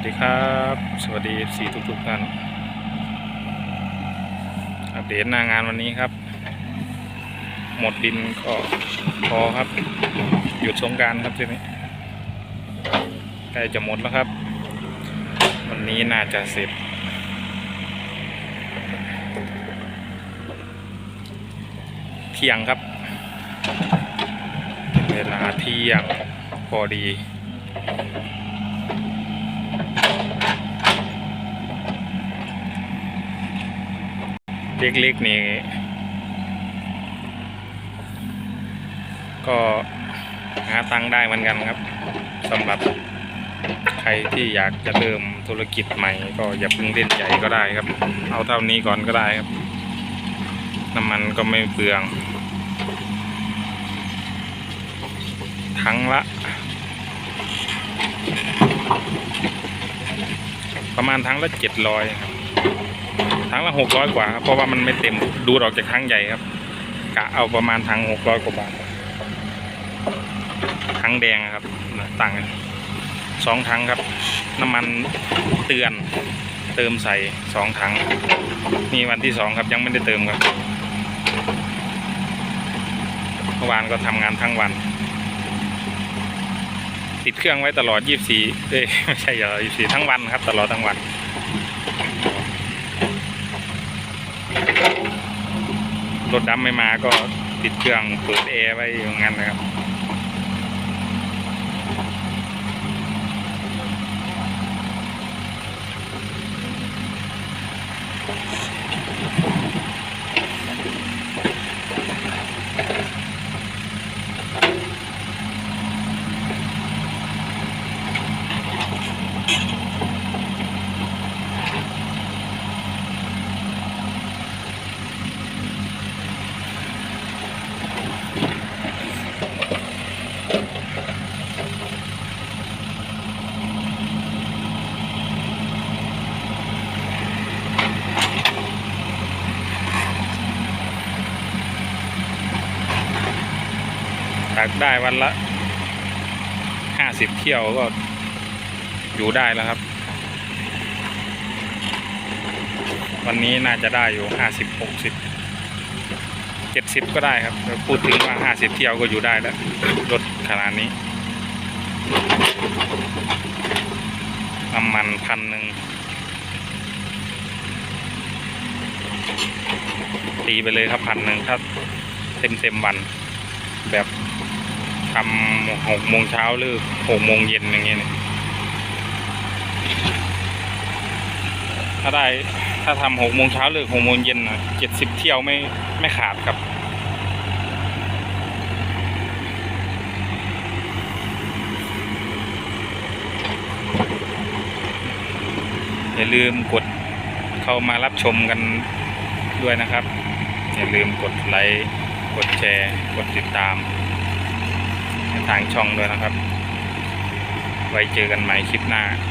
สดีครับ สวัสดีสีทุกๆท่านอัปเดตหน้างานวันนี้ครับ หมดดินก็พอครับ หยุดสงการครับทีนี้ใกล้จะหมดแล้วครับ วันนี้น่าจะเสร็จเที่ยงครับเวลาเที่ยงพอดี เล็กๆนี่ก็หาตังค์ได้เหมือนกันครับสำหรับใครที่อยากจะเริ่มธุรกิจใหม่ ก็อย่าเพิ่งเล่นใหญ่ก็ได้ครับ เอาเท่านี้ก่อนก็ได้ครับ น้ำมันก็ไม่เปลือง ทั้งละ ประมาณทั้งละเจ็ดร้อยครับ ทั้งละหกร้อยกว่าครับเพราะว่ามันไม่เต็มดูดออกจากทังใหญ่ครับกะเอาประมาณทั้งหกร้อยกว่าบาททังแดงครับต่างกันสองถังครับ น้ำมันเตือนเติมใส่สองถังนี่วันที่สองครับยังไม่ได้เติมครับเมื่อวานก็ทำงานทั้งวัน ติดเครื่องไว้ตลอด 24เอ้ยไม่ใช่เหรอ24 ทั้งวันครับ ตลอดทั้งวัน รถดำไม่มาก็ติดเครื่องเปิดแอร์ไว้อย่างนั้นนะครับ ตักได้วันละห้าสิบเที่ยวก็อยู่ได้แล้วครับ วันนี้น่าจะได้อยู่ห้าสิบหกสิบเจ็ดสิบก็ได้ครับพูดถึงว่าห้าสิบเที่ยวก็อยู่ได้แล้วรถขนาดนี้น้ำมันพันหนึ่งตีไปเลยครับพันหนึ่งถ้าเต็มเต็มวันแบบ ทำหกโมงเช้าหรือหกโมงเย็นอย่างเงี้ยเนี่ยถ้าได้ถ้าทำหกโมงเช้าหรือหกโมงเย็นนะเจ็ดสิบเที่ยวไม่ไม่ขาดครับอย่าลืมกดเข้ามารับชมกันด้วยนะครับ อย่าลืมกดไลค์ กดแชร์ กดติดตาม ทางช่องด้วยนะครับ ไว้เจอกันใหม่คลิปหน้า